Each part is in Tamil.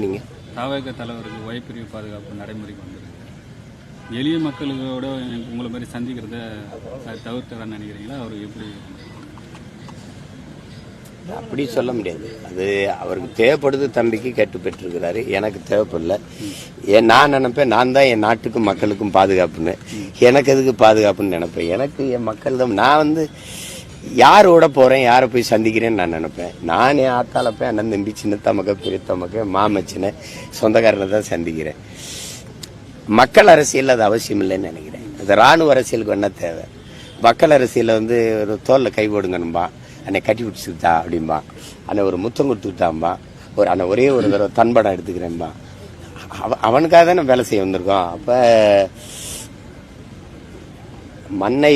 நீங்க? தாவக தலைவருக்கு ஒய்பிரிவு பாதுகாப்பு நடைமுறைக்கு வந்திருக்கு. எளிய மக்களோட உங்களை மாதிரி சந்திக்கிறத தவிர்த்துறான்னு நினைக்கிறீங்களா? அவர் எப்படி? அப்படி சொல்ல முடியாது. அது அவருக்கு தேவைப்படுது தம்பிக்கு கேட்டு பெற்றிருக்கிறாரு. எனக்கு தேவைப்படல. ஏன் நான் நினைப்பேன் நான் தான் என் நாட்டுக்கும் மக்களுக்கும் பாதுகாப்புன்னு. எனக்கு எதுக்கு பாதுகாப்புன்னு நினைப்பேன்? எனக்கு என் மக்கள் தான். நான் வந்து யாரோட போறேன் யாரை போய் சந்திக்கிறேன்னு நான் நினைப்பேன். நான் என் ஆத்தால போய் அண்ணன் தம்பி சின்ன மக பெரிய மக மாமச்சினை சொந்தக்காரனை தான் சந்திக்கிறேன். மக்கள் அரசியல் அது அவசியம் இல்லைன்னு நினைக்கிறேன். அது ராணுவ அரசியலுக்கு என்ன தேவை? மக்கள் அரசியலில் வந்து ஒரு தோல்ல கை போடுங்கன்பா அன்னை கட்டி பிடிச்சிக்கிட்டா அப்படிம்பா அன்னை ஒரு முத்தம் கொடுத்துக்கிட்டாம்பா ஒரு அண்ணன் ஒரே ஒரு தடவை தன்படம் எடுத்துக்கிறேன்பா. அவ அவனுக்காக தானே வேலை செய்ய வந்திருக்கோம். அப்போ மண்ணை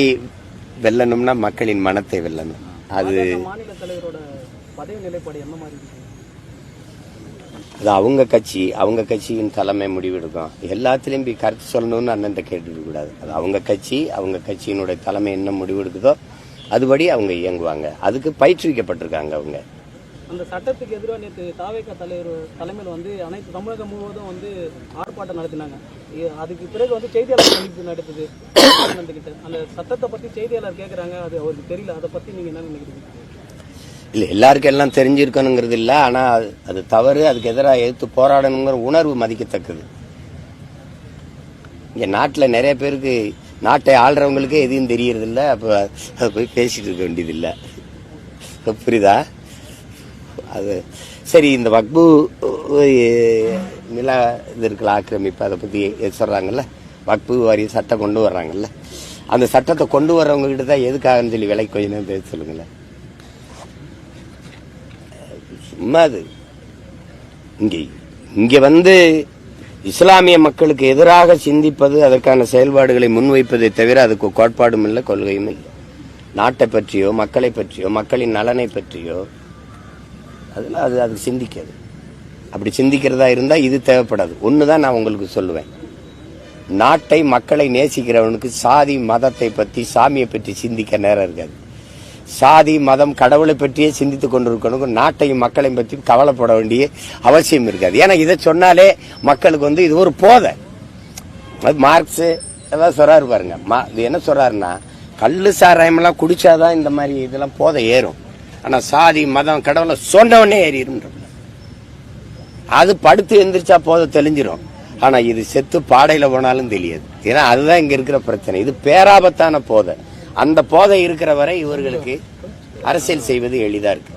வெல்லணும்னா மக்களின் மனத்தை வெல்லணும். அது மாநில தலைவரோட பதவி நிலைப்பாடு என்ன மாதிரி இருக்கு? அது அவங்க கட்சி அவங்க கட்சியின் தலைமை முடிவெடுக்கும். எல்லாத்துலேயும் போய் கருத்து சொல்லணும்னு அண்ணன் கேட்டுக்க கூடாது. அது அவங்க கட்சி அவங்க கட்சியினுடைய தலைமை என்ன முடிவெடுக்குதோ அதுபடி அவங்க இயங்குவாங்க. அதுக்கு பயிற்றுவிக்கப்பட்டிருக்காங்க அவங்க. அந்த சட்டத்துக்கு எதிராக நேற்று தாவேக தலைவர் தலைமையில் வந்து அனைத்து தமிழகம் முழுவதும் வந்து ஆர்ப்பாட்டம் நடத்தினாங்க. அதுக்கு பிறகு வந்து செய்தியாளர் சந்திப்பு நடத்துது அந்த சட்டத்தை பற்றி செய்தியாளர் கேட்குறாங்க அது அவருக்கு தெரியல. அதை பற்றி நீங்கள் என்ன நினைக்கிறீங்க? இல்லை எல்லாருக்கும் எல்லாம் தெரிஞ்சிருக்கணுங்கிறது இல்லை. ஆனால் அது- தவறு. அதுக்கு எதிராக எதிர்த்து போராடணுங்கிற உணர்வு மதிக்கத்தக்கது. இங்கே நாட்டில் நிறைய பேருக்கு நாட்டை ஆள்றவங்களுக்கே எதுவும் தெரியறதில்ல. அப்போ அதை போய் பேசிட்டு இருக்க வேண்டியதில்லை. புரியுதா? அது. சரி இந்த வக்பு நில இது இருக்கல ஆக்கிரமிப்பு அதை பற்றி சொல்கிறாங்கல்ல வக்பு வாரிய சட்டம் கொண்டு வர்றாங்கல்ல? அந்த சட்டத்தை கொண்டு வர்றவங்ககிட்ட தான் எதுக்காகன்னு சொல்லி விலை கொஞ்சம் பேச சொல்லுங்களேன். சும்மா அது. இங்கே இங்கே வந்து இஸ்லாமிய மக்களுக்கு எதிராக சிந்திப்பது அதற்கான செயல்பாடுகளை முன்வைப்பதை தவிர அதுக்கு கோட்பாடும் இல்லை கொள்கையும் இல்லை. நாட்டை பற்றியோ மக்களை பற்றியோ மக்களின் நலனை பற்றியோ அதில் அது அது சிந்திக்காது. அப்படி சிந்திக்கிறதா இருந்தால் இது தேவைப்படாது. ஒன்று தான் நான் உங்களுக்கு சொல்லுவேன். நாட்டை மக்களை நேசிக்கிறவனுக்கு சாதி மதத்தை பற்றி சாமியை பற்றி சிந்திக்க நேரம் இருக்காது. சாதி மதம் கடவுளை பற்றியே சிந்தித்து கொண்டிருக்கணுக்கும் நாட்டையும் மக்களையும் பற்றி கவலைப்பட வேண்டிய அவசியம் இருக்காது. ஏன்னா இதை சொன்னாலே மக்களுக்கு வந்து இது ஒரு போதை. அது மார்க்ஸு ஏதாவது சொல்கிறாரு பாருங்க. மா இது என்ன சொல்கிறாருன்னா கல் சாராயமெல்லாம் குடித்தாதான் இந்த மாதிரி இதெல்லாம் போதை ஏறும். ஆனா சாதி மதம் கடவுளை சொன்னவனே ஏறிடும் அது படுத்து எந்திரிச்சா போதை தெளிஞ்சிடும் ஆனா இது செத்து பாடையில போனாலும் தெரியாது. ஏன்னா அதுதான் இங்க இருக்கிற பிரச்சனை. இது பேராபத்தான போதை. அந்த போதை இருக்கிற வரை இவர்களுக்கு அரசியல் செய்வது எளிதா இருக்கு.